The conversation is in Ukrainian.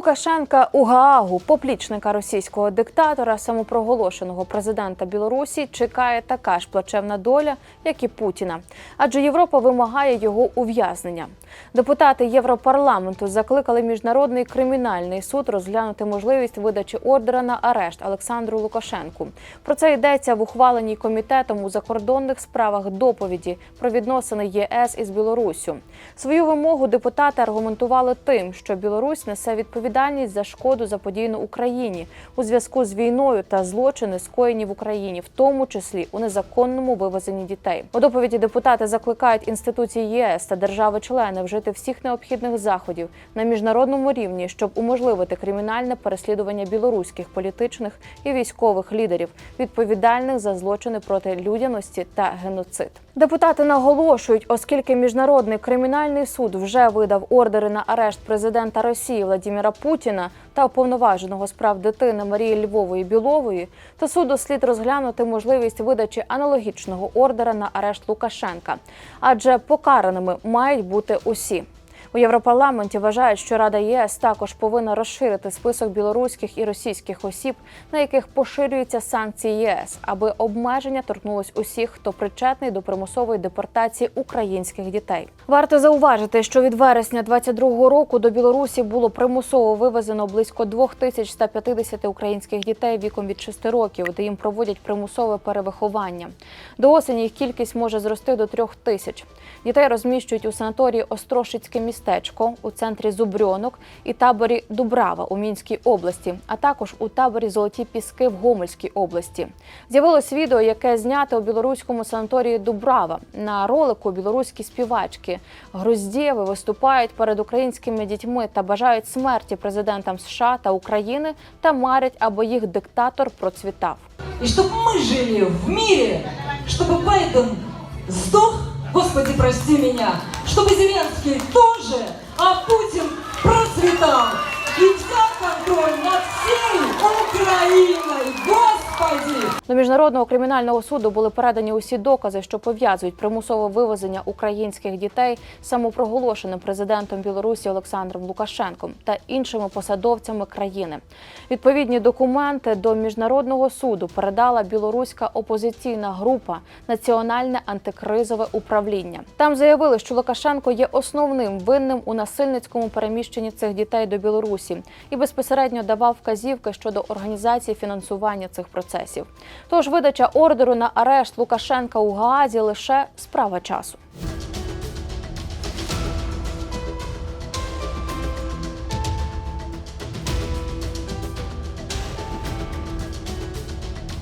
Лукашенка у Гаагу, поплічника російського диктатора, самопроголошеного президента Білорусі, чекає така ж плачевна доля, як і Путіна. Адже Європа вимагає його ув'язнення. Депутати Європарламенту закликали міжнародний кримінальний суд розглянути можливість видачі ордера на арешт Олександру Лукашенку. Про це йдеться в ухваленій комітетом у закордонних справах доповіді про відносини ЄС із Білоруссю. Свою вимогу депутати аргументували тим, що Білорусь несе відповідальність за шкоду заподіяну Україні у зв'язку з війною та злочини, скоєні в Україні, в тому числі у незаконному вивезенні дітей. У доповіді депутати закликають інституції ЄС та держави-члени вжити всіх необхідних заходів на міжнародному рівні, щоб уможливити кримінальне переслідування білоруських політичних і військових лідерів, відповідальних за злочини проти людяності та геноцид. Депутати наголошують, оскільки міжнародний кримінальний суд вже видав ордери на арешт президента Росії Владіміра Путіна та уповноваженого справ дитини Марії Львової Білової, то суду слід розглянути можливість видачі аналогічного ордера на арешт Лукашенка, адже покараними мають бути усі. У Європарламенті вважають, що Рада ЄС також повинна розширити список білоруських і російських осіб, на яких поширюються санкції ЄС, аби обмеження торкнулось усіх, хто причетний до примусової депортації українських дітей. Варто зауважити, що від вересня 22-го року до Білорусі було примусово вивезено близько 2150 українських дітей віком від 6 років, де їм проводять примусове перевиховання. До осені їх кількість може зрости до трьох тисяч. Дітей розміщують у санаторії Острошицьке містечко у центрі Зубрьонок і таборі Дубрава у Мінській області, а також у таборі Золоті Піски в Гомельській області. З'явилось відео, яке знято у білоруському санаторії Дубрава. На ролику білоруські співачки Груздєви виступають перед українськими дітьми та бажають смерті президентам США та України та марять, аби їх диктатор процвітав. И чтобы мы жили в мире, чтобы Байден сдох, Господи, прости меня, чтобы Зеленский тоже, а Путин процветал. И взял контроль над всей Украиной! До міжнародного кримінального суду були передані усі докази, що пов'язують примусове вивезення українських дітей самопроголошеним президентом Білорусі Олександром Лукашенком та іншими посадовцями країни. Відповідні документи до міжнародного суду передала білоруська опозиційна група Національне антикризове управління. Там заявили, що Лукашенко є основним винним у насильницькому переміщенні цих дітей до Білорусі і безпосередньо давав вказівки щодо організації фінансування цих процесів. Тож видача ордеру на арешт Лукашенка у Гаазі лише справа часу.